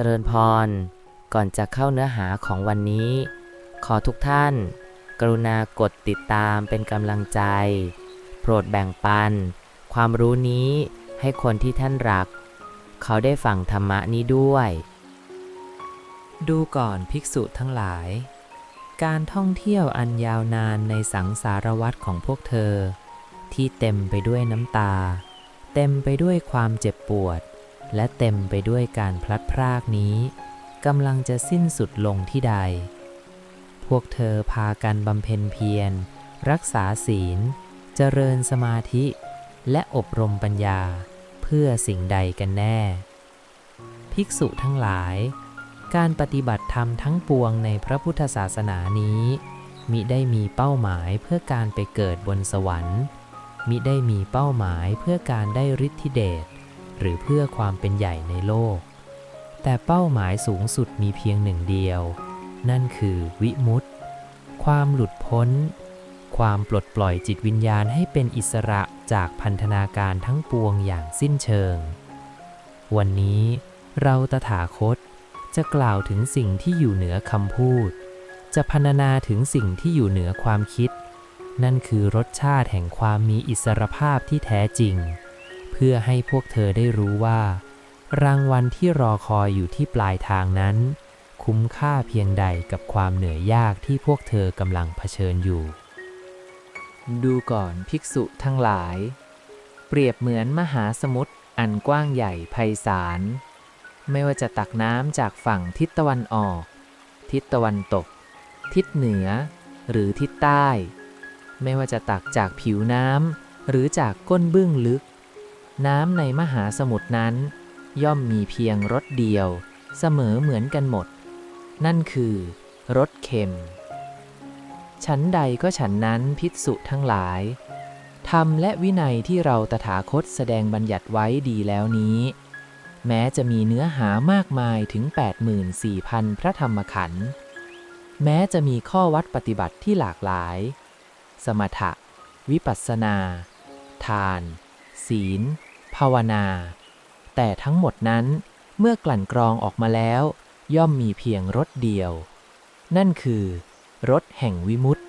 จริญพร ก่อนจะเข้าเนื้อหาของวันนี้ ขอทุกท่าน กรุณากดติดตามเป็นกำลังใจ โปรดแบ่งปัน ความรู้นี้ให้คนที่ท่านรัก เขาได้ฟังธรรมะนี้ด้วย ดูก่อนภิกษุทั้งหลาย การท่องเที่ยวอันยาวนานในสังสารวัฏของพวกเธอ ที่เต็มไปด้วยน้ำตา เต็มไปด้วยความเจ็บปวด และเต็มไปด้วยการพลัดพรากนี้กำลังจะสิ้นสุดลงที่ใด พวกเธอพากันบำเพ็ญเพียร รักษาศีล เจริญสมาธิ และอบรมปัญญาเพื่อสิ่งใดกันแน่ ภิกษุทั้งหลาย การปฏิบัติธรรมทั้งปวงในพระพุทธศาสนานี้มิได้มีเป้าหมายเพื่อการไปเกิดบนสวรรค์มิได้มีเป้าหมายเพื่อการได้ฤทธิเดช หรือเพื่อความเป็นใหญ่ในโลก แต่เป้าหมายสูงสุดมีเพียงหนึ่งเดียว นั่นคือวิมุตติความหลุดพ้น ความปลดปล่อยจิตวิญญาณให้เป็นอิสระจากพันธนาการทั้งปวงอย่างสิ้นเชิง วันนี้เราตถาคตจะกล่าวถึงสิ่งที่อยู่เหนือคำพูด จะพรรณนาถึงสิ่งที่อยู่เหนือความคิด นั่นคือรสชาติแห่งความมีอิสรภาพที่แท้จริง พื่อให้พวกเธอได้รู้ว่า รางวัลที่รอคอยอยู่ที่ปลายทางนั้น คุ้มค่าเพียงใดกับความเหนื่อยยากที่พวกเธอกำลังเผชิญอยู่ ดูก่อนภิกษุทั้งหลาย เปรียบเหมือนมหาสมุทรอันกว้างใหญ่ไพศาลไม่ว่าจะตักน้ำจากฝั่งทิศตะวันออก ทิศตะวันตก ทิศเหนือ หรือทิศใต้ ไม่ว่าจะตักจากผิวน้ำหรือจากก้นบึ้งลึก น้ำในมหาสมุทรนั้น ย่อมมีเพียงรสเดียว เสมอเหมือนกันหมด นั่นคือรสเค็ม ฉันใดก็ฉันนั้นพิกษุทั้งหลายธรรมและวินัยที่เราตถาคตแสดงบัญญัติไว้ดีแล้วนี้ แม้จะมีเนื้อหามากมายถึง 84,000 พระธรรมขันธ์แม้จะมีข้อวัดปฏิบัติที่หลากหลาย สมถะ วิปัสสนา ทาน ศีล ภาวนา แต่ทั้งหมดนั้นเมื่อกลั่นกรองออกมาแล้ว ย่อมมีเพียงรสเดียว นั่นคือรสแห่งวิมุตติ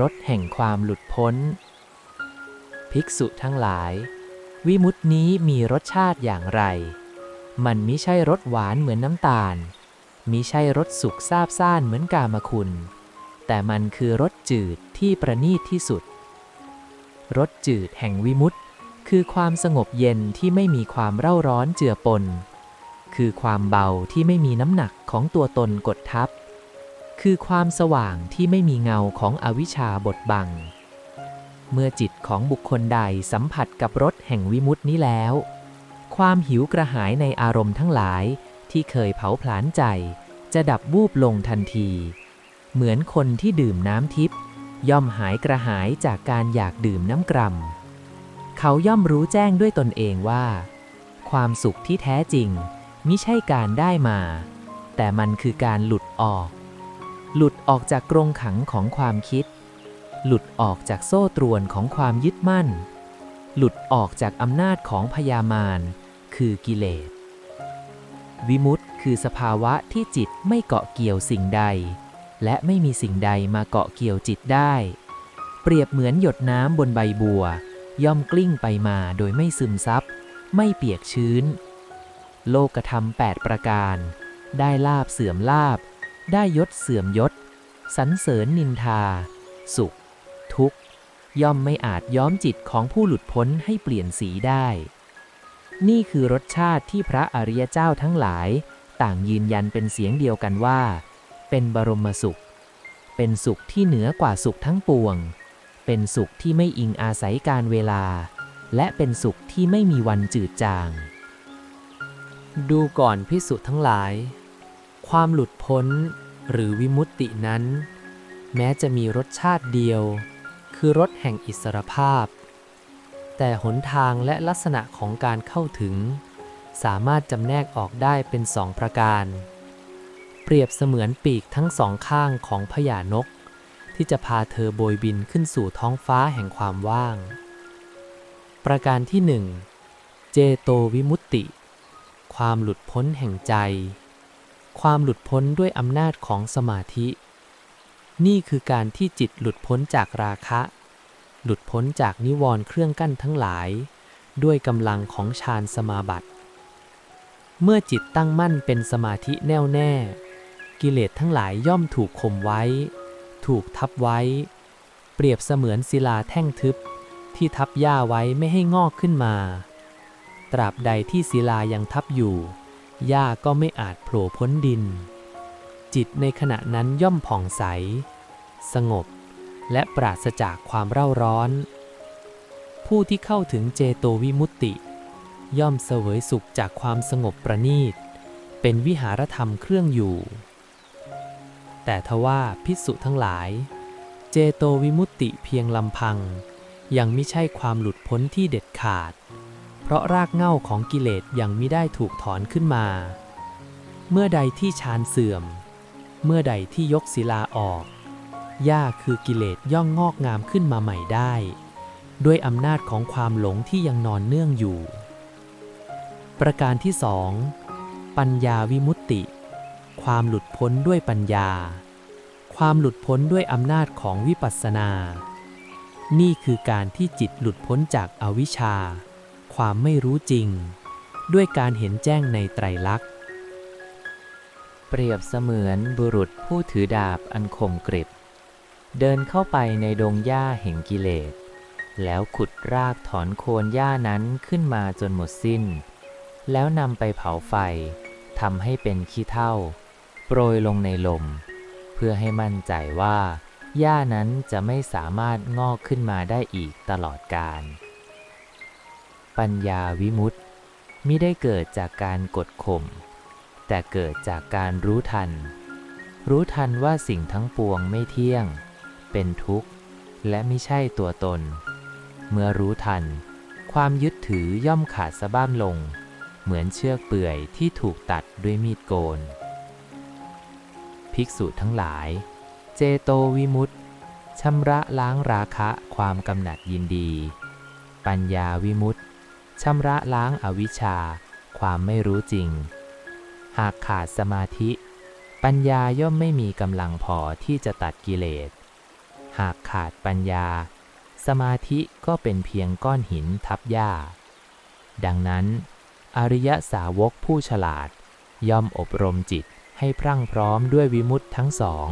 รสแห่งความหลุดพ้น ภิกษุทั้งหลาย วิมุตตินี้มีรสชาติอย่างไร มันมิใช่รสหวานเหมือนน้ำตาลมิใช่รสสุกซาบซ่านเหมือนกามคุณ แต่มันคือรสจืดที่ประณีตที่สุด รสจืดแห่งวิมุตติ คือความสงบเย็นที่ไม่มีความเร่าร้อนเจือปน คือความเบาที่ไม่มีน้ำหนักของตัวตนกดทับ คือความสว่างที่ไม่มีเงาของอวิชชาบดบัง เมื่อจิตของบุคคลใดสัมผัสกับรสแห่งวิมุตตินี้แล้ว ความหิวกระหายในอารมณ์ทั้งหลายที่เคยเผาผลาญใจ จะดับวูบลงทันที เหมือนคนที่ดื่มน้ำทิพย์ย่อมหายกระหายจากการอยากดื่มน้ำกรัม เขาย่อมรู้แจ้งด้วยตนเองว่า ความสุขที่แท้จริงมิใช่การได้มา แต่มันคือการหลุดออก หลุดออกจากกรงขังของความคิด หลุดออกจากโซ่ตรวนของความยึดมั่น หลุดออกจากอำนาจของพยามาร คือกิเลส วิมุตติคือสภาวะที่จิตไม่เกาะเกี่ยวสิ่งใด และไม่มีสิ่งใดมาเกาะเกี่ยวจิตได้ เปรียบเหมือนหยดน้ำบนใบบัว ย่อมกลิ้งไปมาโดยไม่ซึมซับ ไม่เปียกชื้น โลกธรรมแปดประการ ได้ลาบเสื่อมลาบ ได้ยศเสื่อมยศสรรเสริญนินทา สุข ทุกข์ ย่อมไม่อาจย้อมจิตของผู้หลุดพ้นให้เปลี่ยนสีได้ นี่คือรสชาติที่พระอริยเจ้าทั้งหลาย ต่างยืนยันเป็นเสียงเดียวกันว่า เป็นบรมสุข เป็นสุขที่เหนือกว่าสุขทั้งปวง เป็นสุขที่ไม่อิงอาศัยการเวลา และเป็นสุขที่ไม่มีวันจืดจาง ดูก่อนพิสุทั้งหลาย ความหลุดพ้นหรือวิมุตตินั้น แม้จะมีรสชาติเดียว คือรสแห่งอิสรภาพ แต่หนทางและลักษณะของการเข้าถึง สามารถจำแนกออกได้เป็นสองประการ เปรียบเสมือนปีกทั้งสองข้างของพญานก ที่จะพาเธอโบยบินขึ้นสู่ท้องฟ้าแห่งความว่าง ประการที่หนึ่งเจโตวิมุตติ ความหลุดพ้นแห่งใจ ความหลุดพ้นด้วยอำนาจของสมาธิ นี่คือการที่จิตหลุดพ้นจากราคะ หลุดพ้นจากนิวรณ์เครื่องกั้นทั้งหลาย ด้วยกำลังของฌานสมาบัติ เมื่อจิตตั้งมั่นเป็นสมาธิแน่วแน่ กิเลสทั้งหลายย่อมถูกข่มไว้ ถูกทับไว้ เปรียบเสมือนศิลาแท่งทึบ ที่ทับหญ้าไว้ไม่ให้งอกขึ้นมา ตราบใดที่ศิลายังทับอยู่หญ้าก็ไม่อาจโผล่พ้นดิน จิตในขณะนั้นย่อมผ่องใส สงบและปราศจากความเร่าร้อน ผู้ที่เข้าถึงเจโตวิมุตติ ย่อมเสวยสุขจากความสงบประณีต เป็นวิหารธรรมเครื่องอยู่ แต่ทว่าพิสุทั้งหลาย เจโตวิมุตติเพียงลำพัง ยังไม่ใช่ความหลุดพ้นที่เด็ดขาด เพราะรากเหง้าของกิเลสยังไม่ได้ถูกถอนขึ้นมา เมื่อใดที่ฌานเสื่อม เมื่อใดที่ยกศิลาออกหญ้าคือกิเลสย่อมงอกงามขึ้นมาใหม่ได้ ด้วยอำนาจของความหลงที่ยังนอนเนื่องอยู่ ประการที่สองปัญญาวิมุตติ ความหลุดพ้นด้วยปัญญา ความหลุดพ้นด้วยอำนาจของวิปัสสนา นี่คือการที่จิตหลุดพ้นจากอาวิชชา ความไม่รู้จริง ด้วยการเห็นแจ้งในไตรลักษณ์ เปรียบเสมือนบุรุษผู้ถือดาบอันคมกริบ เดินเข้าไปในดงหญ้าแห่งกิเลส แล้วขุดรากถอนโคนหญ้านั้นขึ้นมาจนหมดสิ้น แล้วนำไปเผาไฟทำให้เป็นขี้เถ้า โปรยลงในลม เพื่อให้มั่นใจว่าหญ้านั้นจะไม่สามารถงอกขึ้นมาได้อีกตลอดกาลปัญญาวิมุตติมิได้เกิดจากการกดข่ม แต่เกิดจากการรู้ทัน รู้ทันว่าสิ่งทั้งปวงไม่เที่ยง เป็นทุกข์ และไม่ใช่ตัวตน เมื่อรู้ทัน ความยึดถือย่อมขาดสะบ้านลง เหมือนเชือกเปื่อยที่ถูกตัดด้วยมีดโกน ภิกษุทั้งหลาย เจโตวิมุตติชำระล้างราคะความกำหนัดยินดี ปัญญาวิมุตติชำระล้างอวิชชา ความไม่รู้จริง หากขาดสมาธิ ปัญญาย่อมไม่มีกำลังพอที่จะตัดกิเลส หากขาดปัญญา สมาธิก็เป็นเพียงก้อนหินทับหญ้า ดังนั้น อริยสาวกผู้ฉลาดย่อมอบรมจิต ให้พรั่งพร้อมด้วยวิมุตติทั้งสอง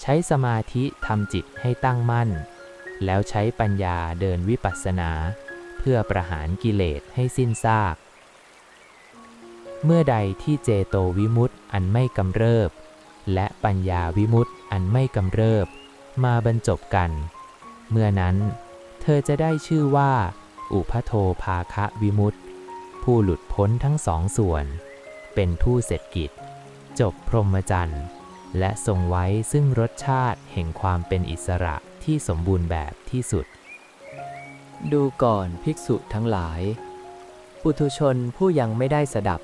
ใช้สมาธิทำจิตให้ตั้งมั่น แล้วใช้ปัญญาเดินวิปัสสนา เพื่อประหารกิเลสให้สิ้นซาก เมื่อใดที่เจโตวิมุตติอันไม่กำเริบ และปัญญาวิมุตติอันไม่กำเริบ มาบรรจบกัน เมื่อนั้นเธอจะได้ชื่อว่า อุพโทภาคะวิมุตติผู้หลุดพ้นทั้งสองส่วน เป็นผู้เสร็จกิจ จบพรหมจรรย์และทรงไว้ซึ่งรสชาติแห่งความเป็นอิสระที่สมบูรณ์แบบที่สุด ดูก่อนภิกษุทั้งหลาย ปุถุชนผู้ยังไม่ได้สดับ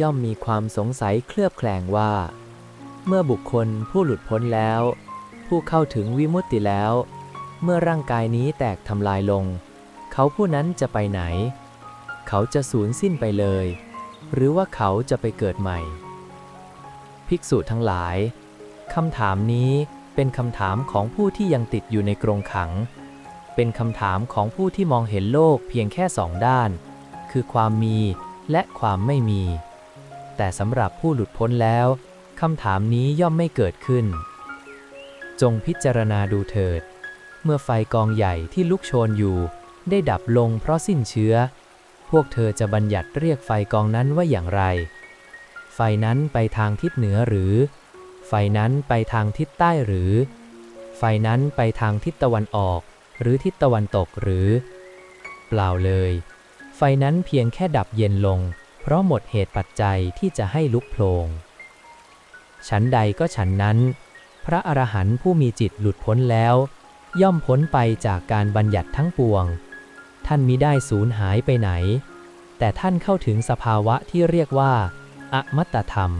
ย่อมมีความสงสัยเคลือบแคลงว่า เมื่อบุคคลผู้หลุดพ้นแล้ว ผู้เข้าถึงวิมุตติแล้ว เมื่อร่างกายนี้แตกทำลายลง เขาผู้นั้นจะไปไหน เขาจะสูญสิ้นไปเลย หรือว่าเขาจะไปเกิดใหม่ ภิกษุทั้งหลายคำถามนี้เป็นคำถามของผู้ที่ยังติดอยู่ในกรงขัง เป็นคำถามของผู้ที่มองเห็นโลกเพียงแค่สองด้าน คือความมีและความไม่มี แต่สำหรับผู้หลุดพ้นแล้วคำถามนี้ย่อมไม่เกิดขึ้น จงพิจารณาดูเถิด เมื่อไฟกองใหญ่ที่ลุกโชนอยู่ ได้ดับลงเพราะสิ้นเชื้อ พวกเธอจะบัญญัติเรียกไฟกองนั้นว่าอย่างไร ไฟนั้นไปทางทิศเหนือหรือ ไฟนั้นไปทางทิศใต้หรือ ไฟนั้นไปทางทิศตะวันออก หรือทิศตะวันตกหรือ เปล่าเลย ไฟนั้นเพียงแค่ดับเย็นลง เพราะหมดเหตุปัจจัยที่จะให้ลุกโพลงฉันใดก็ฉันนั้น พระอรหันต์ผู้มีจิตหลุดพ้นแล้ว ย่อมพ้นไปจากการบัญญัติทั้งปวง ท่านมิได้สูญหายไปไหน แต่ท่านเข้าถึงสภาวะที่เรียกว่า อมตตธรรม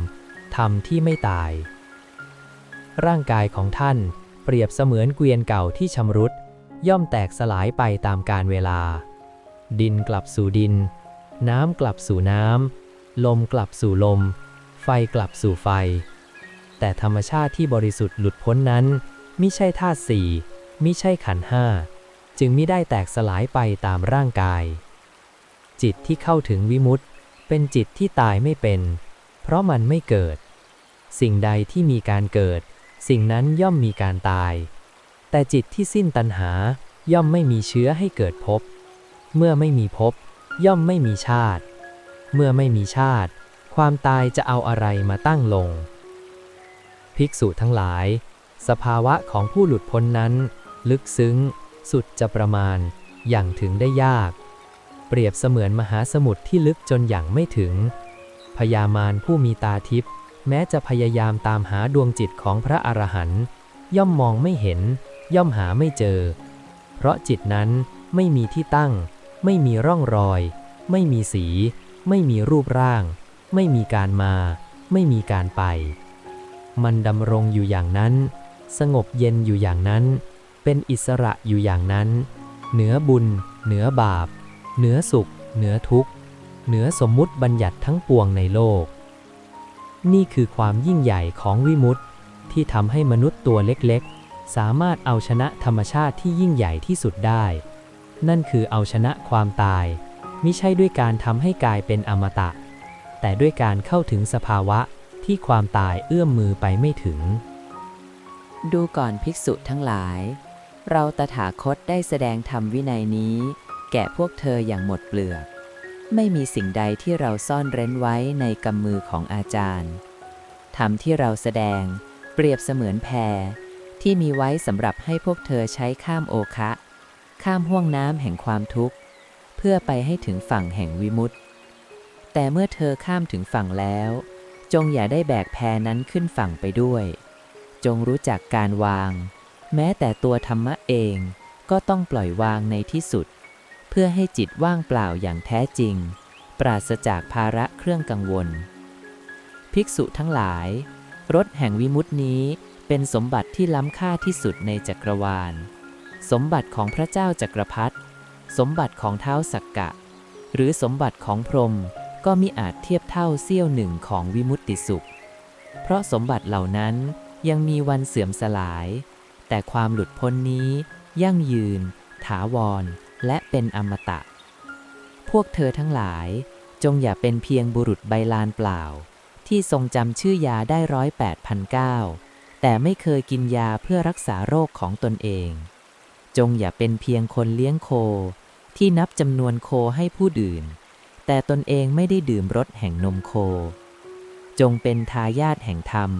ธรรมที่ไม่ตาย ร่างกายของท่านเปรียบเสมือนเกวียนเก่าที่ชำรุด ย่อมแตกสลายไปตามกาลเวลา ดินกลับสู่ดิน น้ำกลับสู่น้ำ ลมกลับสู่ลม ไฟกลับสู่ไฟ แต่ธรรมชาติที่บริสุทธิ์หลุดพ้นนั้นมิใช่ธาตุสี่มิใช่ขันห้า จึงมิได้แตกสลายไปตามร่างกาย จิตที่เข้าถึงวิมุตติ เป็นจิตที่ตายไม่เป็น เพราะมันไม่เกิด สิ่งใดที่มีการเกิด สิ่งนั้นย่อมมีการตาย แต่จิตที่สิ้นตัณหาย่อมไม่มีเชื้อให้เกิดภพ เมื่อไม่มีภพย่อมไม่มีชาติ เมื่อไม่มีชาติ ความตายจะเอาอะไรมาตั้งลง ภิกษุทั้งหลาย สภาวะของผู้หลุดพ้นนั้น ลึกซึ้ง สุดจะประมาณ อย่างถึงได้ยาก เปรียบเสมือนมหาสมุทรที่ลึกจนอย่างไม่ถึง พญามารผู้มีตาทิพย์แม้จะพยายามตามหาดวงจิตของพระอรหันต์ย่อมมองไม่เห็น ย่อมหาไม่เจอ เพราะจิตนั้นไม่มีที่ตั้ง ไม่มีร่องรอย ไม่มีสี ไม่มีรูปร่าง ไม่มีการมา ไม่มีการไป มันดำรงอยู่อย่างนั้น สงบเย็นอยู่อย่างนั้น เป็นอิสระอยู่อย่างนั้น เหนือบุญ เหนือบาป เหนือสุข เหนือทุกข์ เหนือสมมุติบัญญัติทั้งปวงในโลก นี่คือความยิ่งใหญ่ของวิมุตติที่ทำให้มนุษย์ตัวเล็กๆ สามารถเอาชนะธรรมชาติที่ยิ่งใหญ่ที่สุดได้ นั่นคือเอาชนะความตาย มิใช่ด้วยการทำให้กายเป็นอมตะ แต่ด้วยการเข้าถึงสภาวะที่ความตายเอื้อมมือไปไม่ถึง ดูก่อนภิกษุทั้งหลาย เราตถาคตได้แสดงธรรมวินัยนี้ แก่พวกเธออย่างหมดเปลือก ไม่มีสิ่งใดที่เราซ่อนเร้นไว้ในกำมือของอาจารย์ธรรมที่เราแสดง เปรียบเสมือนแพที่มีไว้สำหรับให้พวกเธอใช้ข้ามโอคะ ข้ามห่วงน้ำแห่งความทุกข์ เพื่อไปให้ถึงฝั่งแห่งวิมุตติ แต่เมื่อเธอข้ามถึงฝั่งแล้ว จงอย่าได้แบกแพนั้นขึ้นฝั่งไปด้วย จงรู้จักการวาง แม้แต่ตัวธรรมะเองก็ต้องปล่อยวางในที่สุด พื่อให้จิตว่างเปล่าอย่างแท้จริง ปราศจากภาระเครื่องกังวล ภิกษุทั้งหลาย รถแห่งวิมุตินี้เป็นสมบัติที่ล้ำค่าที่สุดในจักรวาล สมบัติของพระเจ้าจักรพรรดิสมบัติของเท้าสักกะ หรือสมบัติของพรหมก็มิอาจเทียบเท่าเสี้ยวหนึ่งของวิมุตติสุข เพราะสมบัติเหล่านั้นยังมีวันเสื่อมสลาย แต่ความหลุดพ้นนี้ยั่งยืน ถาวร และเป็นอมตะ พวกเธอทั้งหลายจงอย่าเป็นเพียงบุรุษใบลานเปล่า ที่ทรงจำชื่อยาได้ร้อยแปดพันเก้าแต่ไม่เคยกินยาเพื่อรักษาโรคของตนเอง จงอย่าเป็นเพียงคนเลี้ยงโค ที่นับจำนวนโคให้ผู้อื่นแต่ตนเองไม่ได้ดื่มรสแห่งนมโค จงเป็นทายาทแห่งธรรม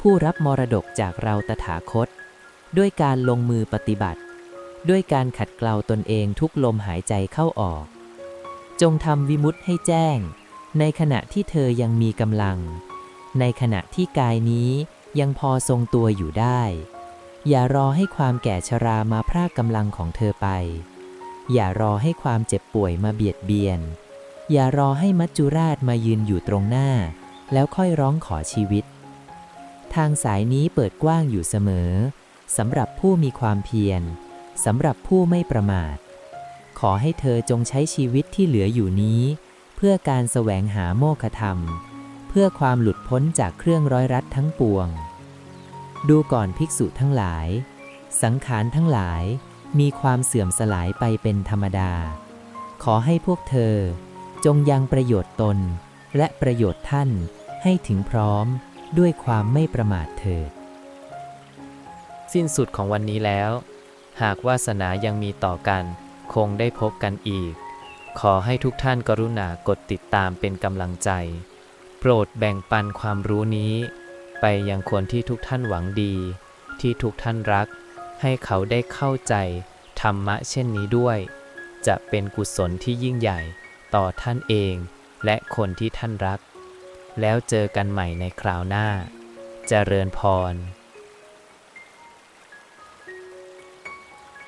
ผู้รับมรดกจากเราตถาคต ด้วยการลงมือปฏิบัติ ด้วยการขัดเกลาตนเองทุกลมหายใจเข้าออก จงทำวิมุตให้แจ้ง ในขณะที่เธอยังมีกำลัง ในขณะที่กายนี้ยังพอทรงตัวอยู่ได้ อย่ารอให้ความแก่ชรามาพรากกำลังของเธอไป อย่ารอให้ความเจ็บป่วยมาเบียดเบียน อย่ารอให้มัจจุราชมายืนอยู่ตรงหน้า แล้วค่อยร้องขอชีวิต ทางสายนี้เปิดกว้างอยู่เสมอสำหรับผู้มีความเพียร สำหรับผู้ไม่ประมาท ขอให้เธอจงใช้ชีวิตที่เหลืออยู่นี้ เพื่อการแสวงหาโมฆะธรรม เพื่อความหลุดพ้นจากเครื่องร้อยรัดทั้งปวง ดูก่อนภิกษุทั้งหลาย สังขารทั้งหลายมีความเสื่อมสลายไปเป็นธรรมดา ขอให้พวกเธอ จงยังประโยชน์ตน และประโยชน์ท่านให้ถึงพร้อมด้วยความไม่ประมาทเถิด สิ้นสุดของวันนี้แล้ว หากวาสนายังมีต่อกัน คงได้พบกันอีก ขอให้ทุกท่านกรุณากดติดตามเป็นกำลังใจ โปรดแบ่งปันความรู้นี้ ไปยังคนที่ทุกท่านหวังดี ที่ทุกท่านรัก ให้เขาได้เข้าใจธรรมะเช่นนี้ด้วย จะเป็นกุศลที่ยิ่งใหญ่ต่อท่านเองและคนที่ท่านรัก แล้วเจอกันใหม่ในคราวหน้าเจริญพร